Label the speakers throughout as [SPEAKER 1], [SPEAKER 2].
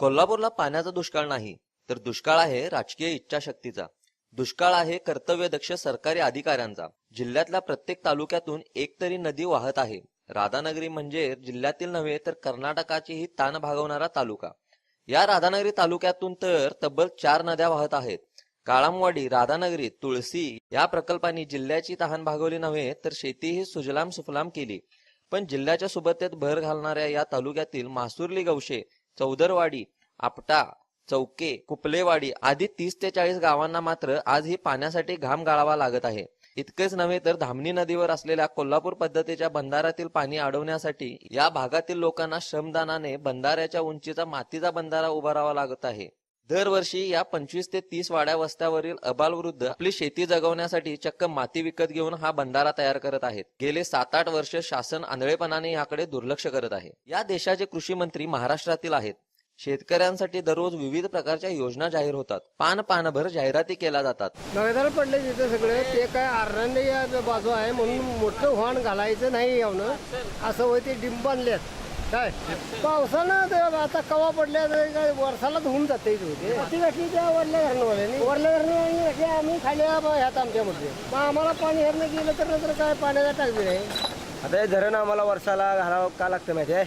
[SPEAKER 1] कोल्हापूरला पाण्याचा दुष्काळ नाही तर दुष्काळ आहे राजकीय इच्छाशक्तीचा. दुष्काळ आहे कर्तव्यदक्ष सरकारी अधिकाऱ्यांचा. जिल्ह्यातल्या प्रत्येक तालुक्यातून एक तरी नदी वाहत आहे. राधानगरी म्हणजे जिल्ह्यातील नव्हे तर कर्नाटकाचीही ताण भागवणारा तालुका. या राधानगरी तालुक्यातून तर तब्बल चार नद्या वाहत आहेत. काळामवाडी राधानगरी तुळसी या प्रकल्पांनी जिल्ह्याची तहान भागवली नव्हे तर शेतीही सुजलाम सुफलाम केली. पण जिल्ह्याच्या सुबत्तेत भर घालणाऱ्या या तालुक्यातील मासुरली गवशे चौदरवाडी आपटा चौके कुपलेवाडी आदी तीस ते चाळीस गावांना मात्र आज ही पाण्यासाठी घाम गाळावा लागत आहे. इतकेच नव्हे तर धामणी नदीवर असलेल्या कोल्हापूर पद्धतीच्या बंधाऱ्यातील पाणी अडवण्यासाठी या भागातील लोकांना श्रमदानाने बंधाऱ्याच्या उंचीचा मातीचा बंधारा उभारावा लागत आहे. दरवर्षी या पंचवीस ते तीस वाड्या वस्त्यावरील अबालवृद्ध आपली शेती जगवण्यासाठी चक्क माती विकत घेऊन हा बंधारा तयार करत आहेत. गेले सात आठ वर्ष शासन आंधळेपणाने याकडे दुर्लक्ष करत आहे. या देशाचे कृषी मंत्री महाराष्ट्रातील आहेत. शेतकऱ्यांसाठी दररोज विविध प्रकारच्या योजना जाहीर होतात. पान पानभर जाहिराती केल्या जातात.
[SPEAKER 2] नवेदार पडले तिथे सगळे ते काय आरण्य बाजू आहे म्हणून मोठं वाहन घालायचं नाही यावनं. असं होय ते डिंब बांधलेत काय? पावसानं ते आता कवा पडल्या ते काय वर्षाला धुवून जाते ते ती घातली त्या वरल्या धरणवाल्याने वरल्या धरणवाल्याने आम्ही खाली ब- ह्यात आमच्यामध्ये मग आम्हाला पाणी हेरणं गेलं तर नंतर काय पाण्याचा टाकबी नाही.
[SPEAKER 3] आता हे धरण आम्हाला वर्षाला घालावं का लागतं माहिती आहे?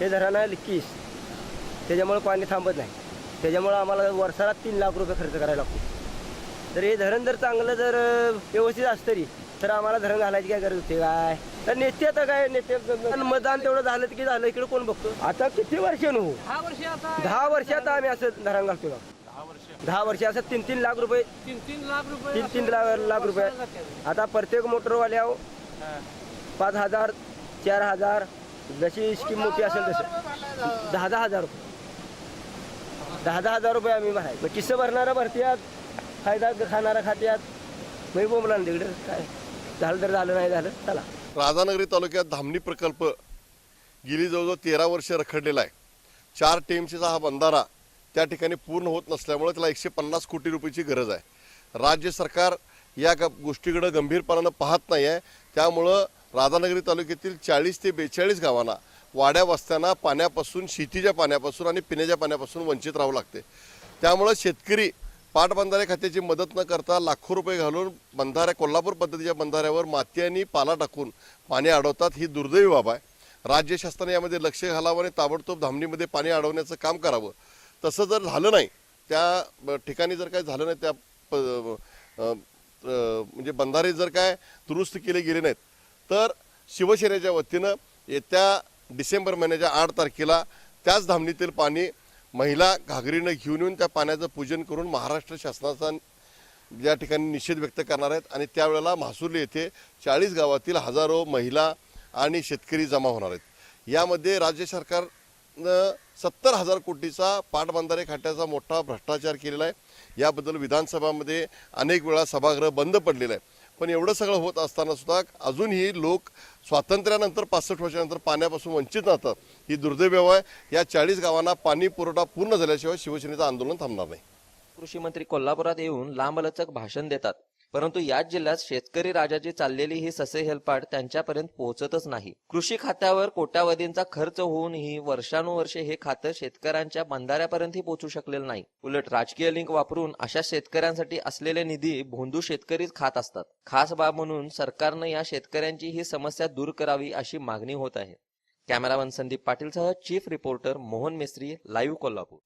[SPEAKER 3] हे धरण आहे लिक्कीस. त्याच्यामुळे पाणी थांबत नाही. त्याच्यामुळे आम्हाला वर्षाला तीन लाख रुपये खर्च करायला लागतो. तर हे धरण जर चांगलं जर व्यवस्थित असतं तरी तर आम्हाला धरण घालायची काय गरज होती काय? तर नेते आता काय नेते मतदान तेवढं झालं की झालं इकडे कोण बघतो? आता किती वर्ष नु दहा वर्षात आम्ही असं धरण घालतो दहा वर्ष असं तीन तीन लाख रुपये.
[SPEAKER 2] तीन तीन लाख रुपये
[SPEAKER 3] तीन तीन लाख रुपये. आता. प्रत्येक मोटरवाल्या पाच हजार चार हजार जशी स्कीम मोठी असेल तसं दहा दहा हजार रुपये. दहा दहा हजार रुपये आम्ही भराय. मग किस्से भरणारा भरत्यात फायदा खाणारा खात्यात. मग बोंबला ना तिकडे काय? झालं तर झालं नाही झालं चला.
[SPEAKER 4] राधानगरी तालुक्यात धामणी प्रकल्प गेली जवळजवळ तेरा वर्ष रखडलेला आहे. चार टीएमसीचा हा बंधारा त्या ठिकाणी पूर्ण होत नसल्यामुळे त्याला एकशे पन्नास कोटी रुपयाची गरज आहे. राज्य सरकार या ग- गोष्टीकडे गंभीरपणानं पाहत नाही आहे त्यामुळं राधानगरी तालुक्यातील चाळीस ते बेचाळीस गावांना वाड्या वस्त्यांना पाण्यापासून शेतीच्या पाण्यापासून आणि पिण्याच्या पाण्यापासून वंचित राहावं लागते. त्यामुळं शेतकरी पाटबंधारे खात्याची मदत न करता लाखो रुपये घालून बंधाऱ्या कोल्हापूर पद्धतीच्या बंधाऱ्यावर माती आणि पाला टाकून पाणी अडवतात ही दुर्दैवी बाब आहे. राज्य शासनाने यामध्ये लक्ष घालावं आणि ताबडतोब धामणीमध्ये पाणी अडवण्याचं काम करावं. तसं जर झालं नाही त्या ठिकाणी जर काय झालं नाही त्या प- म्हणजे बंधारे जर काय दुरुस्त केले गेले नाहीत तर शिवसेनेच्या वतीनं येत्या डिसेंबर महिन्याच्या आठ तारखेला त्याच धामणीतील पाणी महिला घागरीनं घेऊन येऊन त्या पाण्याचं पूजन करून महाराष्ट्र शासनाचा या ठिकाणी निषेध व्यक्त करणार आहेत. आणि त्यावेळेला म्हासुर्ली येथे चाळीस गावातील हजारो महिला आणि शेतकरी जमा होणार आहेत. यामध्ये राज्य सरकारनं सत्तर हजार कोटीचा पाटबंधारे खात्याचा मोठा भ्रष्टाचार केलेला आहे. याबद्दल विधानसभामध्ये अनेक वेळा सभागृह बंद पडलेलं आहे. पण एवढं सगळं होत असताना सुद्धा अजूनही लोक स्वातंत्र्यानंतर पासष्ट वर्षानंतर पाण्यापासून वंचित राहतात. ही दुर्दैव आहे. या चाळीस गावांना पाणी पुरवठा पूर्ण झाल्याशिवाय शिवसेनेचं आंदोलन थांबणार नाही.
[SPEAKER 1] कृषी मंत्री कोल्हापुरात येऊन लांबलचक भाषण देतात. परंतु याच जिल्ह्यात शेतकरी राजाची चाललेली ही ससे हेलपाट त्यांच्यापर्यंत पोहोचतच नाही. कृषी खात्यावर कोट्यावधींचा खर्च होऊनही वर्षानुवर्षे हे खातं शेतकऱ्यांच्या बंधाऱ्यापर्यंतही पोहोचू शकलेलं नाही. उलट राजकीय लिंक वापरून अशा शेतकऱ्यांसाठी असलेले निधी भोंदू शेतकरीच खात असतात. खास बाब म्हणून सरकारनं या शेतकऱ्यांची ही समस्या दूर करावी अशी मागणी होत आहे. Cameraman Sandeep पाटीलसह chief reporter Mohan Mistry live Kolhapur.